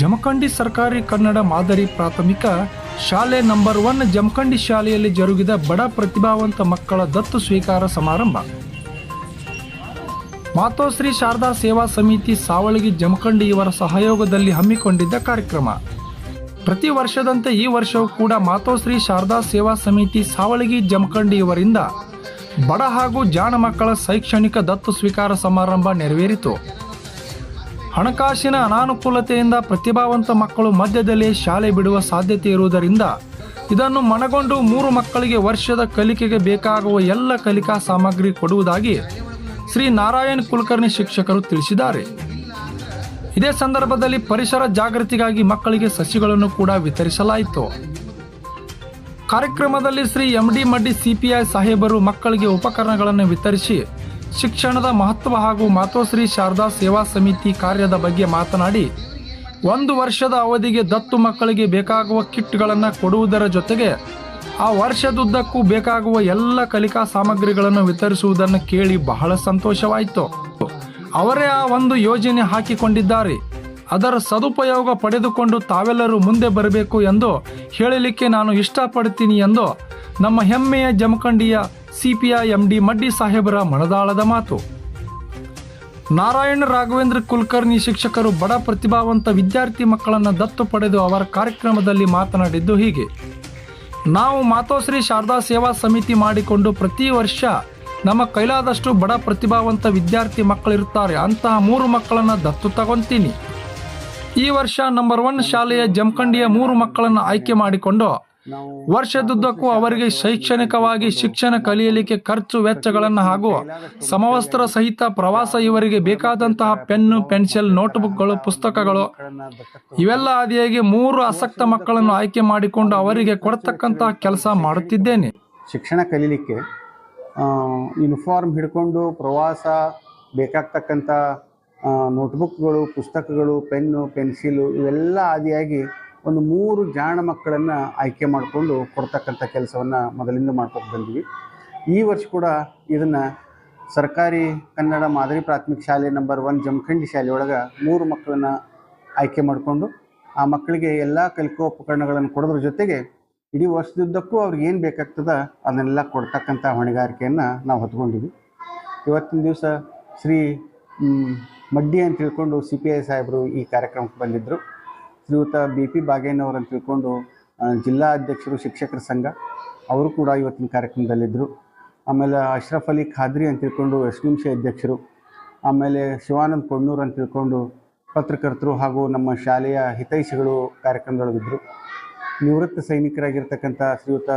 ಜಮಖಂಡಿ ಸರ್ಕಾರಿ ಕನ್ನಡ ಮಾದರಿ ಪ್ರಾಥಮಿಕ ಶಾಲೆ ನಂಬರ್ ಒನ್ ಜಮಖಂಡಿ ಶಾಲೆಯಲ್ಲಿ ಜರುಗಿದ ಬಡ ಪ್ರತಿಭಾವಂತ ಮಕ್ಕಳ ದತ್ತು ಸ್ವೀಕಾರ ಸಮಾರಂಭ. ಮಾತೋಶ್ರೀ ಶಾರದಾ ಸೇವಾ ಸಮಿತಿ ಸಾವಳಗಿ ಜಮಖಂಡಿ ಇವರ ಸಹಯೋಗದಲ್ಲಿ ಹಮ್ಮಿಕೊಂಡಿದ್ದ ಕಾರ್ಯಕ್ರಮ. ಪ್ರತಿ ವರ್ಷದಂತೆ ಈ ವರ್ಷವೂ ಕೂಡ ಮಾತೋಶ್ರೀ ಶಾರದಾ ಸೇವಾ ಸಮಿತಿ ಸಾವಳಗಿ ಜಮಖಂಡಿ ಇವರಿಂದ ಬಡ ಹಾಗೂ ಜಾಣ ಮಕ್ಕಳ ಶೈಕ್ಷಣಿಕ ದತ್ತು ಸ್ವೀಕಾರ ಸಮಾರಂಭ ನೆರವೇರಿತು. ಹಣಕಾಸಿನ ಅನಾನುಕೂಲತೆಯಿಂದ ಪ್ರತಿಭಾವಂತ ಮಕ್ಕಳು ಮಧ್ಯದಲ್ಲಿ ಶಾಲೆ ಬಿಡುವ ಸಾಧ್ಯತೆ ಇರುವುದರಿಂದ ಇದನ್ನು ಮನಗೊಂಡು ಮೂರು ಮಕ್ಕಳಿಗೆ ವರ್ಷದ ಕಲಿಕೆಗೆ ಬೇಕಾಗುವ ಎಲ್ಲ ಕಲಿಕಾ ಸಾಮಗ್ರಿ ಕೊಡುವುದಾಗಿ ಶ್ರೀ ನಾರಾಯಣ್ ಕುಲಕರ್ಣಿ ಶಿಕ್ಷಕರು ತಿಳಿಸಿದ್ದಾರೆ. ಇದೇ ಸಂದರ್ಭದಲ್ಲಿ ಪರಿಸರ ಜಾಗೃತಿಗಾಗಿ ಮಕ್ಕಳಿಗೆ ಸಸಿಗಳನ್ನು ಕೂಡ ವಿತರಿಸಲಾಯಿತು. ಕಾರ್ಯಕ್ರಮದಲ್ಲಿ Shri M D Maddi CPI ಸಾಹೇಬರು ಮಕ್ಕಳಿಗೆ ಉಪಕರಣಗಳನ್ನು ವಿತರಿಸಿ ಶಿಕ್ಷಣದ ಮಹತ್ವ ಹಾಗೂ ಮಾತೋಶ್ರೀ ಶಾರದಾ ಸೇವಾ ಸಮಿತಿ ಕಾರ್ಯದ ಬಗ್ಗೆ ಮಾತನಾಡಿ, ಒಂದು ವರ್ಷದ ಅವಧಿಗೆ ದತ್ತು ಮಕ್ಕಳಿಗೆ ಬೇಕಾಗುವ ಕಿಟ್ಗಳನ್ನು ಕೊಡುವುದರ ಜೊತೆಗೆ ಆ ವರ್ಷದುದ್ದಕ್ಕೂ ಬೇಕಾಗುವ ಎಲ್ಲ ಕಲಿಕಾ ಸಾಮಗ್ರಿಗಳನ್ನು ವಿತರಿಸುವುದನ್ನು ಕೇಳಿ ಬಹಳ ಸಂತೋಷವಾಯಿತು. ಅವರೇ ಆ ಒಂದು ಯೋಜನೆ ಹಾಕಿಕೊಂಡಿದ್ದಾರೆ. ಅದರ ಸದುಪಯೋಗ ಪಡೆದುಕೊಂಡು ತಾವೆಲ್ಲರೂ ಮುಂದೆ ಬರಬೇಕು ಎಂದು ಹೇಳಲಿಕ್ಕೆ ನಾನು ಇಷ್ಟಪಡ್ತೀನಿ ಎಂದು ನಮ್ಮ ಹೆಮ್ಮೆಯ ಜಮಖಂಡಿಯ ಸಿಪಿಐ ಎಂಡಿ ಮಡ್ಡಿ ಸಾಹೇಬರ ಮನದಾಳದ ಮಾತು. ನಾರಾಯಣ ರಾಘವೇಂದ್ರ ಕುಲಕರ್ಣಿ ಶಿಕ್ಷಕರು ಬಡ ಪ್ರತಿಭಾವಂತ ವಿದ್ಯಾರ್ಥಿ ಮಕ್ಕಳನ್ನು ದತ್ತು ಪಡೆದು ಅವರ ಕಾರ್ಯಕ್ರಮದಲ್ಲಿ ಮಾತನಾಡಿದ್ದು ಹೀಗೆ. ನಾವು ಮಾತೋಶ್ರೀ ಶಾರದಾ ಸೇವಾ ಸಮಿತಿ ಮಾಡಿಕೊಂಡು ಪ್ರತಿ ವರ್ಷ ನಮ್ಮ ಕೈಲಾದಷ್ಟು ಬಡ ಪ್ರತಿಭಾವಂತ ವಿದ್ಯಾರ್ಥಿ ಮಕ್ಕಳಿರುತ್ತಾರೆ, ಅಂತಹ ಮೂರು ಮಕ್ಕಳನ್ನು ದತ್ತು ತಗೊಂತೀನಿ. ಈ ವರ್ಷ ನಂಬರ್ ಒನ್ ಶಾಲೆಯ ಜಮಖಂಡಿಯ ಮೂರು ಮಕ್ಕಳನ್ನು ಆಯ್ಕೆ ಮಾಡಿಕೊಂಡು ವರ್ಷದುದ್ದಕ್ಕೂ ಅವರಿಗೆ ಶೈಕ್ಷಣಿಕವಾಗಿ ಶಿಕ್ಷಣ ಕಲಿಯಲಿಕ್ಕೆ ಖರ್ಚು ವೆಚ್ಚಗಳನ್ನು ಹಾಗೂ ಸಮವಸ್ತ್ರ ಸಹಿತ ಪ್ರವಾಸ ಇವರಿಗೆ ಬೇಕಾದಂತಹ ಪೆನ್ನು ಪೆನ್ಸಿಲ್ ನೋಟ್ಬುಕ್ಗಳು ಪುಸ್ತಕಗಳು ಇವೆಲ್ಲ ಆದಿಯಾಗಿ ಮೂರು ಆಸಕ್ತ ಮಕ್ಕಳನ್ನು ಆಯ್ಕೆ ಮಾಡಿಕೊಂಡು ಅವರಿಗೆ ಕೊಡತಕ್ಕಂತಹ ಕೆಲಸ ಮಾಡುತ್ತಿದ್ದೇನೆ. ಶಿಕ್ಷಣ ಕಲೀಲಿಕ್ಕೆ ಯೂನಿಫಾರ್ಮ್ ಹಿಡ್ಕೊಂಡು ಪ್ರವಾಸ ಬೇಕಾಗ್ತಕ್ಕಂಥ ನೋಟ್ಬುಕ್ಗಳು ಪುಸ್ತಕಗಳು ಪೆನ್ನು ಪೆನ್ಸಿಲು ಇವೆಲ್ಲ ಆದಿಯಾಗಿ ಒಂದು ಮೂರು ಜಾಣ ಮಕ್ಕಳನ್ನು ಆಯ್ಕೆ ಮಾಡಿಕೊಂಡು ಕೊಡ್ತಕ್ಕಂಥ ಕೆಲಸವನ್ನು ಮೊದಲಿಂದ ಮಾಡ್ಕೊಂಡು ಬಂದ್ವಿ. ಈ ವರ್ಷ ಕೂಡ ಇದನ್ನು ಸರ್ಕಾರಿ ಕನ್ನಡ ಮಾದರಿ ಪ್ರಾಥಮಿಕ ಶಾಲೆ ನಂಬರ್ ಒನ್ ಜಮಖಂಡಿ ಶಾಲೆಯೊಳಗೆ ಮೂರು ಮಕ್ಕಳನ್ನು ಆಯ್ಕೆ ಮಾಡಿಕೊಂಡು ಆ ಮಕ್ಕಳಿಗೆ ಎಲ್ಲ ಕಲಿಕೋಪಕರಣಗಳನ್ನು ಕೊಡೋದ್ರ ಜೊತೆಗೆ ಇಡೀ ವರ್ಷದುದ್ದಕ್ಕೂ ಅವ್ರಿಗೆ ಏನು ಬೇಕಾಗ್ತದ ಅದನ್ನೆಲ್ಲ ಕೊಡ್ತಕ್ಕಂಥ ಹೊಣೆಗಾರಿಕೆಯನ್ನು ನಾವು ಹೊತ್ಕೊಂಡಿವಿ ಇವತ್ತಿನ ದಿವಸ ಶ್ರೀ ಮಡ್ಡಿ ಅಂತ ತಿಳ್ಕೊಂಡು ಸಿ ಪಿ ಐ ಸಾಹೇಬರು ಈ ಕಾರ್ಯಕ್ರಮಕ್ಕೆ ಬಂದಿದ್ದರು ಶ್ರೀಯುತ ಬಿ ಪಿ ಬಾಗೇನವರನ್ನು ತಿಳ್ಕೊಂಡು ಜಿಲ್ಲಾ ಅಧ್ಯಕ್ಷರು, ಶಿಕ್ಷಕರ ಸಂಘ, ಅವರು ಕೂಡ ಇವತ್ತಿನ ಕಾರ್ಯಕ್ರಮದಲ್ಲಿದ್ದರು ಆಮೇಲೆ ಅಶ್ರಫ್ ಅಲಿ ಖಾದ್ರಿ ಅಂತ ತಿಳ್ಕೊಂಡು, ಎಸ್ ಅಧ್ಯಕ್ಷರು, ಆಮೇಲೆ ಶಿವಾನಂದ್ ಕೊಣ್ಣೂರು ಅಂತ ತಿಳ್ಕೊಂಡು, ಪತ್ರಕರ್ತರು ಹಾಗೂ ನಮ್ಮ ಶಾಲೆಯ ಹಿತೈಷಿಗಳು ಕಾರ್ಯಕ್ರಮದೊಳಗಿದ್ದರು ನಿವೃತ್ತ ಸೈನಿಕರಾಗಿರ್ತಕ್ಕಂಥ ಶ್ರೀಯುತ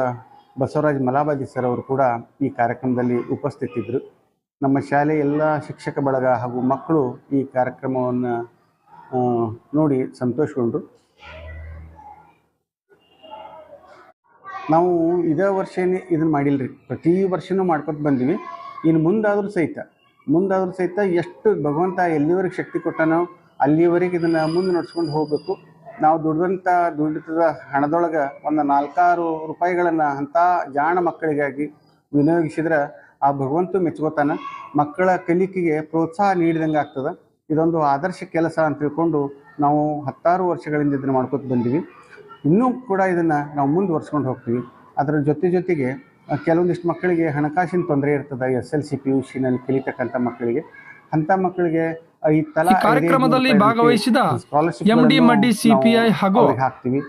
ಬಸವರಾಜ್ ಮಲಾಬಾದಿ ಸರ್ ಅವರು ಕೂಡ ಈ ಕಾರ್ಯಕ್ರಮದಲ್ಲಿ ಉಪಸ್ಥಿತಿದ್ದರು ನಮ್ಮ ಶಾಲೆಯ ಎಲ್ಲ ಶಿಕ್ಷಕ ಬಳಗ ಹಾಗೂ ಮಕ್ಕಳು ಈ ಕಾರ್ಯಕ್ರಮವನ್ನು ನೋಡಿ ಸಂತೋಷಗೊಂಡ್ರು ನಾವು ಇದೇ ವರ್ಷನೇ ಇದನ್ನು ರೀ ಪ್ರತಿ ವರ್ಷನೂ ಮಾಡ್ಕೊತ ಬಂದೀವಿ. ಇನ್ನು ಮುಂದಾದರೂ ಸಹಿತ ಮುಂದಾದರೂ ಸಹಿತ ಎಷ್ಟು ಭಗವಂತ ಎಲ್ಲಿವರೆಗೆ ಶಕ್ತಿ ಕೊಟ್ಟಾನೋ ಅಲ್ಲಿವರೆಗೆ ಇದನ್ನು ಮುಂದೆ ನಡೆಸ್ಕೊಂಡು ಹೋಗಬೇಕು. ನಾವು ದುಡಿದಂಥ ದುಡಿತದ ಹಣದೊಳಗೆ ಒಂದು ನಾಲ್ಕಾರು ರೂಪಾಯಿಗಳನ್ನು ಅಂಥ ಜಾಣ ಮಕ್ಕಳಿಗಾಗಿ ವಿನಿಯೋಗಿಸಿದ್ರೆ ಆ ಭಗವಂತ ಮೆಚ್ಕೋತಾನೆ. ಮಕ್ಕಳ ಕಲಿಕೆಗೆ ಪ್ರೋತ್ಸಾಹ ನೀಡಿದಂಗೆ ಆಗ್ತದೆ ಇದೊಂದು ಆದರ್ಶ ಕೆಲಸ ಅಂತ ತಿಳ್ಕೊಂಡು ನಾವು ಹತ್ತಾರು ವರ್ಷಗಳಿಂದ ಇದನ್ನು ಮಾಡ್ಕೊತ ಬಂದೀವಿ. ಇನ್ನೂ ಕೂಡ ಇದನ್ನು ನಾವು ಮುಂದುವರ್ಸ್ಕೊಂಡು ಹೋಗ್ತೀವಿ. ಅದರ ಜೊತೆ ಜೊತೆಗೆ ಕೆಲವೊಂದಿಷ್ಟು ಮಕ್ಕಳಿಗೆ ಹಣಕಾಸಿನ ತೊಂದರೆ ಇರ್ತದೆ S L C P U ಸಿನಲ್ಲಿ ಕಲಿತಕ್ಕಂಥ ಮಕ್ಕಳಿಗೆ. ಅಂಥ ಮಕ್ಕಳಿಗೆ ಈ ತಲಾ ಕಾರ್ಯಕ್ರಮದಲ್ಲಿ ಭಾಗವಹಿಸಿದ ಸಿಪಿಐ ಹಾಗೂ ಹಾಕ್ತೀವಿ.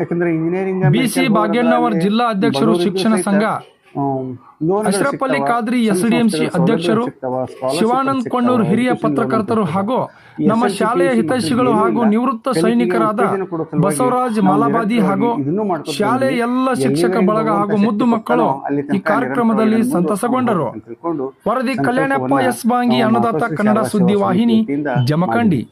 ಯಾಕಂದ್ರೆ ಇಂಜಿನಿಯರಿಂಗ್ ಬಿ ಸಿ ಭಾಗ್ಯಣ್ಣವರ್ ಜಿಲ್ಲಾ ಅಧ್ಯಕ್ಷರು ಶಿಕ್ಷಣ ಸಂಘ ಅಶ್ರಫ್ ಅಲಿ ಖಾದ್ರಿ ಎಸ್ಡಿಎಂಸಿ ಅಧ್ಯಕ್ಷರು ಶಿವಾನಂದ್ ಕೊಂಡೂರು ಹಿರಿಯ ಪತ್ರಕರ್ತರು ಹಾಗೂ ನಮ್ಮ ಶಾಲೆಯ ಹಿತೈಷಿಗಳು ಹಾಗೂ ನಿವೃತ್ತ ಸೈನಿಕರಾದ ಬಸವರಾಜ್ ಮಾಲಾಬಾದಿ ಹಾಗೂ ಶಾಲೆಯ ಎಲ್ಲ ಶಿಕ್ಷಕ ಬಳಗ ಹಾಗೂ ಮುದ್ದು ಮಕ್ಕಳು ಈ ಕಾರ್ಯಕ್ರಮದಲ್ಲಿ ಸಂತಸಗೊಂಡರು. ವರದಿ ಕಲ್ಯಾಣಪ್ಪ ಎಸ್ ಬಾಂಗಿ ಅನ್ನದಾತ ಕನ್ನಡ ಸುದ್ದಿ ವಾಹಿನಿ ಜಮಖಂಡಿ.